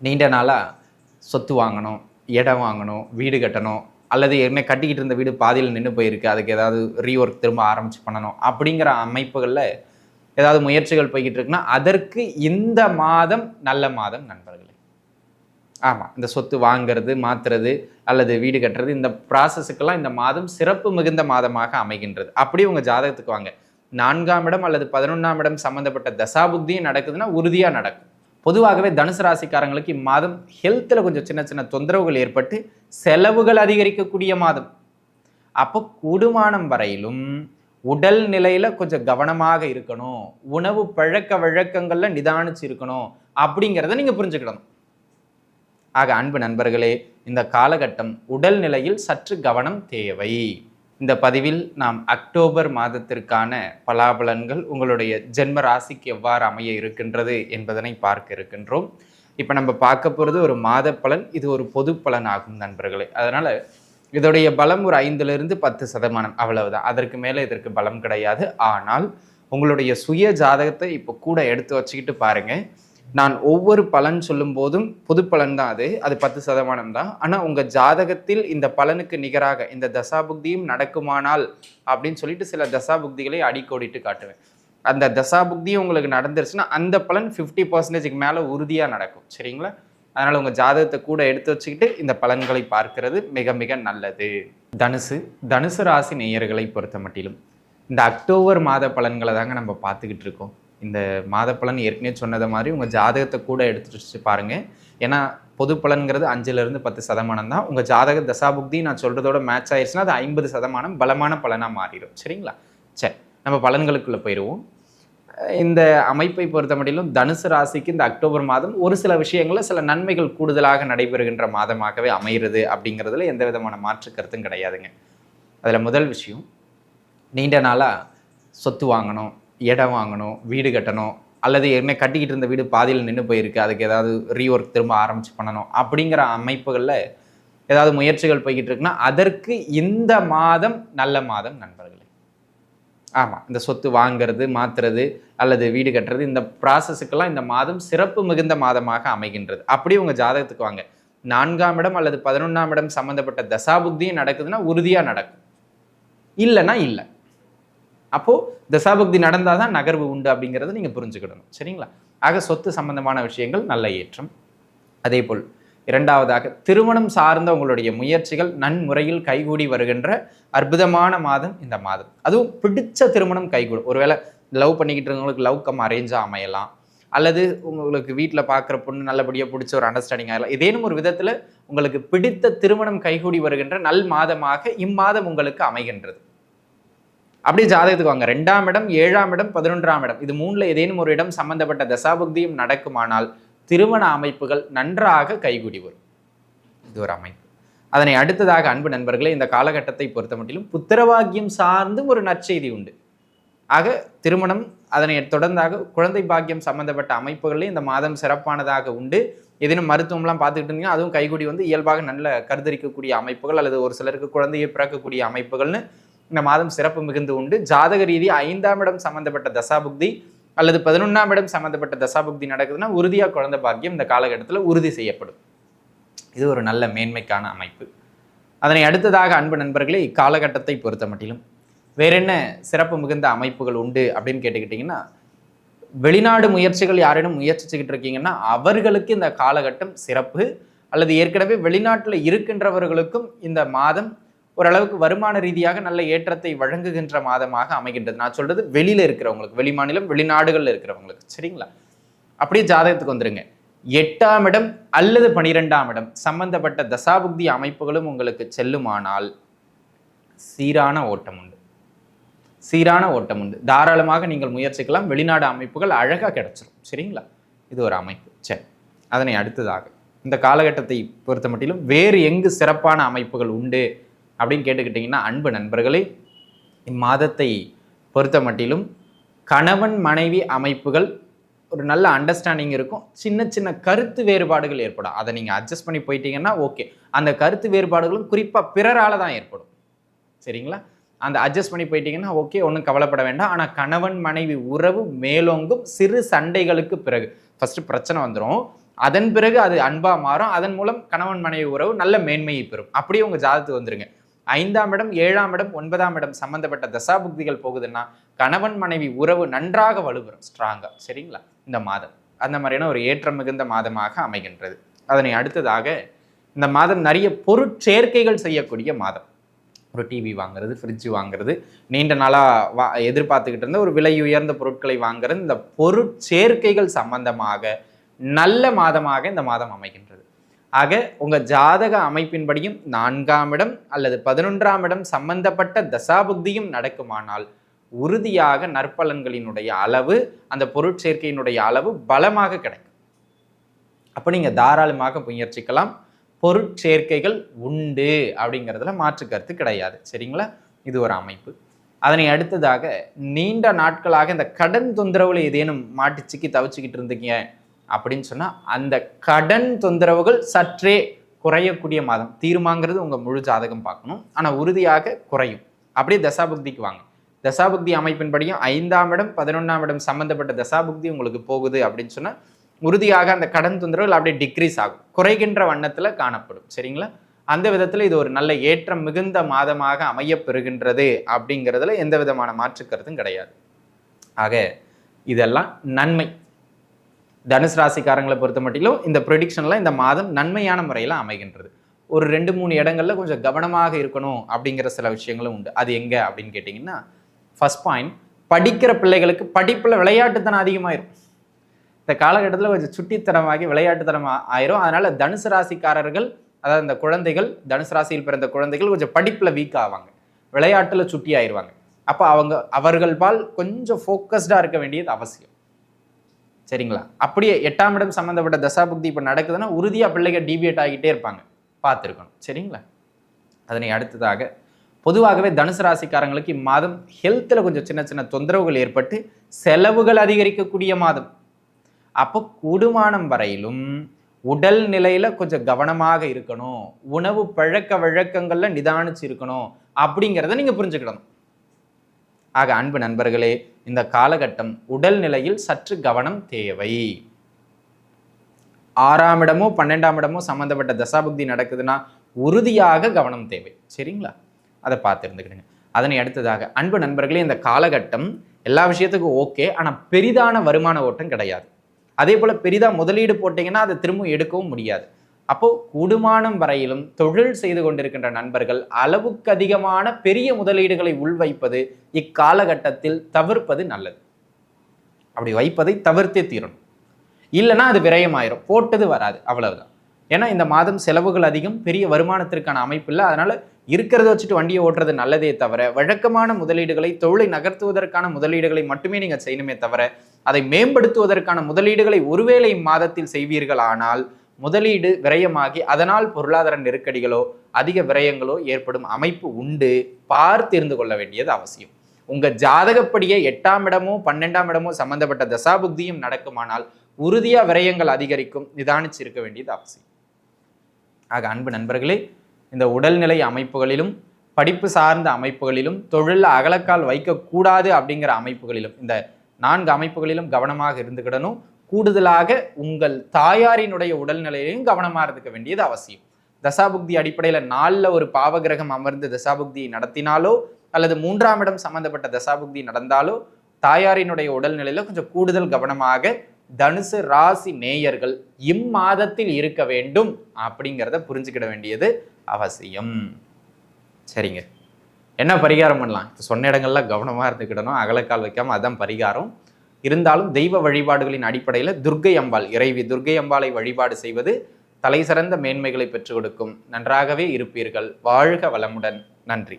நீண்ட நாளாக சொத்து வாங்கணும் இடம் வாங்கணும் வீடு கட்டணும் அல்லது ஏற்கனவே கட்டிக்கிட்டு இருந்த வீடு பாதியில் நின்று போயிருக்கு அதுக்கு ஏதாவது ரீஒர்க் திரும்ப ஆரம்பிச்சு பண்ணணும் அப்படிங்கிற அமைப்புகளில் ஏதாவது முயற்சிகள் போய்கிட்டு இருக்குன்னா அதற்கு இந்த மாதம் நல்ல மாதம் நண்பர்களே. ஆமாம் இந்த சொத்து வாங்குறது மாத்துறது அல்லது வீடு கட்டுறது இந்த ப்ராசஸுக்கெல்லாம் இந்த மாதம் சிறப்பு மிகுந்த மாதமாக அமைகின்றது. அப்படி உங்கள் ஜாதகத்துக்கு வாங்க. நான்காம் இடம் அல்லது பதினொன்றாம் இடம் சம்மந்தப்பட்ட தசாபுக்தியும் நடக்குதுன்னா உறுதியாக நடக்கும். பொதுவாகவே தனுசு ராசிக்காரங்களுக்கு இம்மாதம் ஹெல்த்தில் கொஞ்சம் சின்ன சின்ன தொந்தரவுகள் ஏற்பட்டு செலவுகள் அதிகரிக்கக்கூடிய மாதம். அப்போ கூடுமானம் வரையிலும் உடல் நிலையில கொஞ்சம் கவனமாக இருக்கணும். உணவு பழக்க வழக்கங்கள்ல நிதானிச்சு இருக்கணும் அப்படிங்கிறத நீங்க புரிஞ்சுக்கணும் ஆக அன்பு நண்பர்களே இந்த காலகட்டம் உடல் நிலையில் சற்று கவனம் தேவை. இந்த பதிவில் நாம் அக்டோபர் மாதத்திற்கான பலாபலன்கள் உங்களுடைய ஜென்ம ராசிக்கு எவ்வாறு அமைய இருக்கின்றது என்பதனை பார்க்க இருக்கின்றோம். இப்போ நம்ம பார்க்க போகிறது ஒரு மாத பலன் இது ஒரு பொது பலன் ஆகும் நண்பர்களே. அதனால் இதோடைய பலம் ஒரு ஐந்துலேருந்து பத்து சதமானம் அவ்வளவுதான். அதற்கு மேலே இதற்கு பலம் கிடையாது. ஆனால் உங்களுடைய சுய ஜாதகத்தை இப்போ கூட எடுத்து வச்சுக்கிட்டு பாருங்கள் நான் ஒவ்வொரு பலன் சொல்லும் போதும் புது பலன் தான் அது. அது பத்து சதமானம் தான். ஆனால் உங்கள் ஜாதகத்தில் இந்த பலனுக்கு நிகராக இந்த தசாபுக்தியும் நடக்குமானால் அப்படின்னு சொல்லிட்டு சில தசாபுக்திகளை அடிக்கோடிட்டு காட்டுவேன். அந்த தசாபுக்தியும் உங்களுக்கு நடந்துருச்சுன்னா அந்த பலன் ஃபிஃப்டி பர்சன்டேஜுக்கு மேலே உறுதியாக நடக்கும். சரிங்களா? அதனால் உங்கள் ஜாதகத்தை கூட எடுத்து வச்சுக்கிட்டு இந்த பலன்களை பார்க்கிறது மிக மிக நல்லது. தனுசு. தனுசு ராசி நேயர்களை பொறுத்த மட்டிலும் இந்த அக்டோபர் மாத பலன்களை தாங்க நம்ம பார்த்துக்கிட்டு இருக்கோம். இந்த மாத பலன் ஏற்கனவே சொன்னதை மாதிரி உங்கள் ஜாதகத்தை கூட எடுத்து வச்சு பாருங்கள் ஏன்னா பொது பலன்கிறது அஞ்சுலேருந்து பத்து சதமானம் தான். உங்கள் ஜாதக தசாபுக்தி நான் சொல்கிறதோட மேட்ச் ஆயிடுச்சுன்னா அது ஐம்பது சதமானம் பலமான பலனாக மாறிடும். சரிங்களா? சரி நம்ம பலன்களுக்குள்ளே போயிடுவோம் இந்த அமைப்பை பொறுத்த மட்டிலும் தனுசு ராசிக்கு இந்த அக்டோபர் மாதம் ஒரு சில விஷயங்களில் சில நன்மைகள் கூடுதலாக நடைபெறுகின்ற மாதமாகவே அமைகிறது அப்படிங்கிறதுல எந்த விதமான மாற்று கருத்தும் கிடையாதுங்க. அதில் முதல் விஷயம் நீண்ட நாளாக சொத்து வாங்கணும் இடம் வாங்கணும் வீடு கட்டணும் அல்லது ஏற்கனவே கட்டிக்கிட்டு இருந்த வீடு பாதியில் நின்று போயிருக்கு அதுக்கு ஏதாவது ரீஒர்க் திரும்ப ஆரம்பிச்சு பண்ணணும் அப்படிங்கிற அமைப்புகளில் ஏதாவது முயற்சிகள் போய்கிட்டு இருக்குன்னா அதற்கு இந்த மாதம் நல்ல மாதம் நண்பர்களே. ஆமாம் இந்த சொத்து வாங்கிறது மாத்துறது அல்லது வீடு கட்டுறது இந்த ப்ராசஸுக்கெல்லாம் இந்த மாதம் சிறப்பு மிகுந்த மாதமாக அமைகின்றது. அப்படி உங்கள் ஜாதகத்துக்கு வாங்க. நான்காம் இடம் அல்லது பதினொன்றாம் இடம் சம்மந்தப்பட்ட தசாபுக்தியும் நடக்குதுன்னா உறுதியாக நடக்கும். இல்லைன்னா இல்லை. அப்போது தசாபக்தி நடந்தால் தான் நகர்வு உண்டு அப்படிங்கிறத நீங்கள் புரிஞ்சுக்கிடணும். சரிங்களா? ஆக சொத்து சம்பந்தமான விஷயங்கள் நல்ல ஏற்றம். அதே போல் இரண்டாவதாக திருமணம் சார்ந்த உங்களுடைய முயற்சிகள் நன்முறையில் கைகூடி வருகின்ற அற்புதமான மாதம் இந்த மாதம். அதுவும் பிடிச்ச திருமணம் கைகூடும் ஒருவேளை லவ் பண்ணிக்கிட்டு இருக்கவங்களுக்கு லவ் கம் அரேஞ்சாக அமையலாம். அல்லது உங்களுக்கு வீட்டில் பார்க்குற பொண்ணு நல்லபடியாக பிடிச்ச ஒரு அண்டர்ஸ்டாண்டிங் ஆகலாம். ஏதேனும் ஒரு விதத்தில் உங்களுக்கு பிடித்த திருமணம் கைகூடி வருகின்ற நல் மாதமாக இம்மாதம் உங்களுக்கு அமைகின்றது. அப்படியே ஜாதகத்துக்கு வாங்க. ரெண்டாம் இடம் ஏழாம் இடம் பதினொன்றாம் இடம். இது மூணில் ஏதேனும் ஒரு இடம் சம்பந்தப்பட்ட தசாபுக்தியும் நடக்குமானால் திருமண அமைப்புகள் நன்றாக கைகூடி வரும். இது ஒரு அமைப்பு. அதனை அடுத்ததாக அன்பு நண்பர்களே இந்த காலகட்டத்தை பொறுத்த மட்டிலும் புத்திரவாக்கியம் சார்ந்தும் ஒரு நற்செய்தி உண்டு. ஆக திருமணம் அதனை தொடர்ந்தாக குழந்தை பாக்கியம் சம்பந்தப்பட்ட அமைப்புகளில் இந்த மாதம் சிறப்பானதாக உண்டு. ஏதேனும் மருத்துவம்லாம் பார்த்துக்கிட்டு இருந்தீங்கன்னா அதுவும் கைகூடி வந்து இயல்பாக நல்ல கருத்தரிக்கக்கூடிய அமைப்புகள் அல்லது ஒரு சிலருக்கு குழந்தையை பிறக்கக்கூடிய அமைப்புகள்னு இந்த மாதம் சிறப்பு மிகுந்து உண்டு. ஜாதக ரீதி ஐந்தாம் இடம் சம்பந்தப்பட்ட தசாபுக்தி அல்லது பதினொன்றாம் இடம் சம்பந்தப்பட்ட தசாபுக்தி நடக்குதுன்னா உறுதியாக குழந்தை பாக்கியம் இந்த காலகட்டத்தில் உறுதி செய்யப்படும். இது ஒரு நல்ல மேன்மைக்கான அமைப்பு. அதனை அடுத்ததாக அன்பு நண்பர்களே இக்காலகட்டத்தை பொறுத்த மட்டிலும் வேற என்ன சிறப்பு மிகுந்த அமைப்புகள் உண்டு அப்படின்னு கேட்டுக்கிட்டிங்கன்னா வெளிநாடு முயற்சிகள் யாரேனும் முயற்சிச்சுக்கிட்டு இருக்கீங்கன்னா அவர்களுக்கு இந்த காலகட்டம் சிறப்பு. அல்லது ஏற்கனவே வெளிநாட்டில் இருக்கின்றவர்களுக்கும் இந்த மாதம் ஓரளவுக்கு வருமான ரீதியாக நல்ல ஏற்றத்தை வழங்குகின்ற மாதமாக அமைகின்றது. நான் சொல்றது வெளியில இருக்கிறவங்களுக்கு வெளி மாநிலம் வெளிநாடுகளில் இருக்கிறவங்களுக்கு. சரிங்களா? அப்படியே ஜாதகத்துக்கு வந்துருங்க. எட்டாம் இடம் அல்லது பனிரெண்டாம் இடம் சம்பந்தப்பட்ட தசாபுக்தி அமைப்புகளும் உங்களுக்கு செல்லுமானால் சீரான ஓட்டம் உண்டு. சீரான ஓட்டம் உண்டு. தாராளமாக நீங்கள் முயற்சிக்கலாம். வெளிநாடு அமைப்புகள் அழகாக கிடைச்சிடும் சரிங்களா? இது ஒரு அமைப்பு. சரி. அதனை அடுத்ததாக. இந்த காலகட்டத்தை பொறுத்த மட்டிலும் வேறு எங்கு சிறப்பான அமைப்புகள் உண்டு? அப்படின்னு கேட்டுக்கிட்டிங்கன்னா அன்பு நண்பர்களே இம்மாதத்தை பொறுத்த மட்டிலும் கணவன் மனைவி அமைப்புகள் ஒரு நல்ல அண்டர்ஸ்டாண்டிங் இருக்கும். சின்ன சின்ன கருத்து வேறுபாடுகள் ஏற்படும். அதை நீங்கள் அட்ஜஸ்ட் பண்ணி போயிட்டீங்கன்னா ஓகே அந்த கருத்து வேறுபாடுகளும் குறிப்பாக பிறரால் தான் ஏற்படும். சரிங்களா? அந்த அட்ஜஸ்ட் பண்ணி போயிட்டீங்கன்னா ஓகே ஒன்றும் கவலைப்பட வேண்டாம். ஆனால் கணவன் மனைவி உறவு மேலோங்கும் சிறு சண்டைகளுக்கு பிறகு ஃபஸ்ட்டு பிரச்சனை வந்துடும் அதன் பிறகு அது அன்பாக மாறும். அதன் மூலம் கணவன் மனைவி உறவு நல்ல மேன்மையை பெறும். அப்படியே உங்கள் ஜாதத்துக்கு வந்துருங்க. ஐந்தாம் இடம் ஏழாம் இடம் ஒன்பதாம் இடம் சம்பந்தப்பட்ட தசாபுக்திகள் போகுதுன்னா கணவன் மனைவி உறவு நன்றாக வலுப்பெறும் ஸ்ட்ராங்கா சரிங்களா? இந்த மாதம். அந்த மாதிரியான ஒரு ஏற்றம் மிகுந்த மாதமாக அமைகின்றது. அதனை அடுத்ததாக இந்த மாதம் நிறைய பொருட்சேர்க்கைகள் செய்யக்கூடிய மாதம். ஒரு டிவி வாங்குறது ஃப்ரிட்ஜ் வாங்குறது நீண்ட நாளாக வா எதிர்பார்த்துக்கிட்டு இருந்த ஒரு விலை உயர்ந்த பொருட்களை வாங்குறது இந்த பொருட்சேர்க்கைகள் சம்பந்தமாக நல்ல மாதமாக இந்த மாதம் அமைகின்றது. ஆக உங்க ஜாதக அமைப்பின்படியும் நான்காம் இடம் அல்லது பதினொன்றாம் இடம் சம்பந்தப்பட்ட தசாபுக்தியும் நடக்குமானால் உறுதியாக நற்பலன்களினுடைய அளவு அந்த பொருட்சேர்க்கையினுடைய அளவு பலமாக கிடைக்கும். அப்போ நீங்க தாராளமாக முயற்சிக்கலாம். பொருட்சேர்க்கைகள் உண்டு அப்படிங்கிறதுல மாற்று கருத்து கிடையாது. சரிங்களா? இது ஒரு அமைப்பு. அதனை அடுத்ததாக நீண்ட நாட்களாக இந்த கடன் தொந்தரவுல ஏதேனும் மாட்டி சிக்கி தவிச்சுக்கிட்டு இருந்தீங்க அப்படின்னு சொன்னால் அந்த கடன் தொந்தரவுகள் சற்றே குறையக்கூடிய மாதம். தீர்மாங்கிறது உங்கள் முழு ஜாதகம் பார்க்கணும். ஆனால் உறுதியாக குறையும். அப்படியே தசாபுக்திக்கு வாங்க. தசாபுக்தி அமைப்பின்படியும் ஐந்தாம் இடம் பதினொன்றாம் இடம் சம்பந்தப்பட்ட தசாபுக்தி உங்களுக்கு போகுது அப்படின்னு சொன்னால் உறுதியாக அந்த கடன் தொந்தரவுகள் அப்படியே டிக்ரீஸ் ஆகும். குறைகின்ற வண்ணத்தில் காணப்படும். சரிங்களா? அந்த விதத்தில் இது ஒரு நல்ல ஏற்றம் மிகுந்த மாதமாக அமையப்பெறுகின்றது அப்படிங்கிறதுல எந்த விதமான மாற்றுக்கருத்தும் கிடையாது. ஆக இதெல்லாம் நன்மை. தனுசு ராசிக்காரங்களை பொறுத்த மட்டிலும் இந்த ப்ரொடிக்ஷன்லாம் இந்த மாதம் நன்மையான முறையில் அமைகின்றது. ஒரு ரெண்டு மூணு இடங்களில் கொஞ்சம் கவனமாக இருக்கணும் அப்படிங்கிற சில விஷயங்களும் உண்டு. அது எங்கே அப்படின்னு கேட்டிங்கன்னா ஃபஸ்ட் பாயிண்ட் படிக்கிற பிள்ளைகளுக்கு படிப்பில் விளையாட்டுத்தனம் அதிகமாயிரும். இந்த காலகட்டத்தில் கொஞ்சம் சுட்டித்தனமாகி விளையாட்டுத்தனமாக ஆயிரும். அதனால் தனுசு ராசிக்காரர்கள் அதாவது இந்த குழந்தைகள் தனுசு ராசியில் பிறந்த குழந்தைகள் கொஞ்சம் படிப்பில் வீக் ஆவாங்க. விளையாட்டில் சுட்டி ஆயிடுவாங்க அப்போ அவங்க அவர்கள் பால் கொஞ்சம் ஃபோக்கஸ்டாக இருக்க வேண்டியது அவசியம். சரிங்களா? அப்படியே எட்டாம் இடம் சம்மந்தப்பட்ட தசாபுக்தி இப்போ நடக்குதுன்னா உறுதியாக பிள்ளைகள் டீவியேட் ஆகிட்டே இருப்பாங்க. பார்த்துருக்கணும். சரிங்களா? அதனை அடுத்ததாக பொதுவாகவே தனுசு ராசிக்காரங்களுக்கு இம்மாதம் ஹெல்த்தில் கொஞ்சம் சின்ன சின்ன தொந்தரவுகள் ஏற்பட்டு செலவுகள் அதிகரிக்கக்கூடிய மாதம். அப்போ கூடுமானம் வரையிலும் உடல் நிலையில கொஞ்சம் கவனமாக இருக்கணும். உணவு பழக்க வழக்கங்கள்ல நிதானிச்சு இருக்கணும் அப்படிங்கிறத நீங்க புரிஞ்சுக்கிடணும். ஆக அன்பு நண்பர்களே இந்த காலகட்டம் உடல் நிலையில் சற்று கவனம் தேவை. ஆறாம் இடமோ பன்னெண்டாம் இடமோ சம்பந்தப்பட்ட தசாபுக்தி நடக்குதுன்னா உறுதியாக கவனம் தேவை. சரிங்களா? அதை பார்த்து இருந்துக்கிடுங்க. அதனை அடுத்ததாக அன்பு நண்பர்களே இந்த காலகட்டம் எல்லா விஷயத்துக்கும் ஓகே ஆனால் பெரிதான வருமான ஓட்டம் கிடையாது. அதே போல் பெரிதாக முதலீடு போட்டிங்கன்னா அதை திரும்ப எடுக்கவும் முடியாது. அப்போ கூடுமானம் வரையிலும் தொழில் செய்து கொண்டிருக்கின்ற நண்பர்கள் அளவுக்கு அதிகமான பெரிய முதலீடுகளை உள்வைப்பது இக்காலகட்டத்தில் தவிர்ப்பது நல்லது. அப்படி வைப்பதை தவிர்த்தே தீரணும். இல்லைன்னா அது விரயமாயிரும். போட்டது வராது. அவ்வளவுதான். ஏன்னா இந்த மாதம் செலவுகள் அதிகம் பெரிய வருமானத்திற்கான அமைப்பு இல்லை. அதனால இருக்கிறத வச்சுட்டு வண்டியை ஓட்டுறது நல்லதே தவிர வழக்கமான முதலீடுகளை தொழிலை நகர்த்துவதற்கான முதலீடுகளை மட்டுமே நீங்கள் செய்யணுமே தவிர அதை மேம்படுத்துவதற்கான முதலீடுகளை ஒருவேளை மாதத்தில் செய்வீர்கள் ஆனால் முதலீடு விரயமாகி அதனால் பொருளாதார நெருக்கடிகளோ அதிக விரயங்களோ ஏற்படும் அமைப்பு உண்டு. பார்த்திருந்து கொள்ள வேண்டியது அவசியம். உங்க ஜாதகப்படியே எட்டாம் இடமோ பன்னெண்டாம் இடமோ சம்பந்தப்பட்ட தசாபுக்தியும் நடக்குமானால் உறுதியா விரயங்கள் அதிகரிக்கும் நிதானிச்சு இருக்க வேண்டியது அவசியம். ஆக அன்பு நண்பர்களே இந்த உடல்நிலை அமைப்புகளிலும் படிப்பு சார்ந்த அமைப்புகளிலும் தொழில் அகலக்கால் வைக்கக்கூடாது அப்படிங்கிற அமைப்புகளிலும் இந்த நான்கு அமைப்புகளிலும் கவனமாக இருந்துக்கிடணும். கூடுதலாக உங்கள் தாயாரினுடைய உடல்நிலையையும் கவனமாக இருக்க வேண்டியது அவசியம். தசாபுக்தி அடிப்படையில் நாளில் ஒரு பாவகிரகம் அமர்ந்து தசாபுக்தியை நடத்தினாலோ அல்லது மூன்றாம் இடம் சம்பந்தப்பட்ட தசாபுக்தி நடந்தாலோ தாயாரினுடைய உடல்நிலையில கொஞ்சம் கூடுதல் கவனமாக தனுசு ராசி நேயர்கள் இம்மாதத்தில் இருக்க வேண்டும் அப்படிங்கிறத புரிஞ்சுக்கிட வேண்டியது அவசியம். சரிங்க. என்ன பரிகாரம் பண்ணலாம்? சொன்ன இடங்கள்ல கவனமாக இருந்துக்கிடணும். அகலக்கால் வைக்காம அதான் பரிகாரம். இருந்தாலும் தெய்வ வழிபாடுகளின் அடிப்படையில் துர்க்கை அம்பாள் இறைவி துர்கை அம்பாளை வழிபாடு செய்வது தலை சிறந்த மேன்மைகளை பெற்றுக் கொடுக்கும். நன்றாகவே இருப்பீர்கள். வாழ்க வளமுடன். நன்றி.